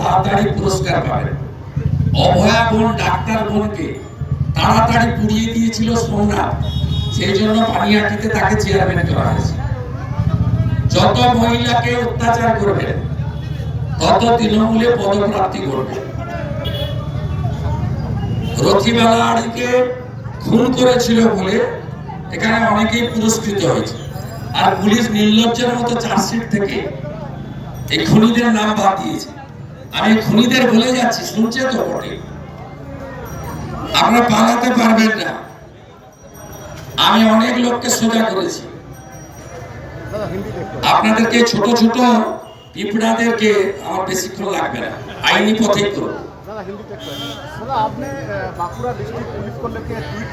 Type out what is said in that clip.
তাড়াতাড়ি পুরস্কার পাবেন। অভয়া বোন, ডাক্তার বোনকে তাড়াতাড়ি পুড়িয়ে দিয়েছিল সেই জন্য পানিয়াটিতে তাকে চেয়ারম্যান করা হয়েছে। যত মহিলাকে অত্যাচার করবেন, তত তৃণমূলে পদপ্রাপ্তি করবে রথিবালা আড়িকে খুন করেছিল বলে এখানে অনেকেই পুরস্কৃত হয়েছে। আর পুলিশ নির্লজ্জের মতো চার্জশিট থেকে এই খুনিদের নাম বাদ দিয়েছে। আমি খুনিদের বলে যাচ্ছি, শুনছে তো বটে। আপনারা পালাতে পারবেন না। আমি অনেক লোককে সোজা করেছি। আপনাদেরকে ছোট ছোট পিঁপড়াদেরকে আমার বেশিক্ষণ লাগবে না। আইনি পথেই করব আপনি বাঁকুড়া ডিস্ট্রিক্ট পুলিশ কলেজকে টুইট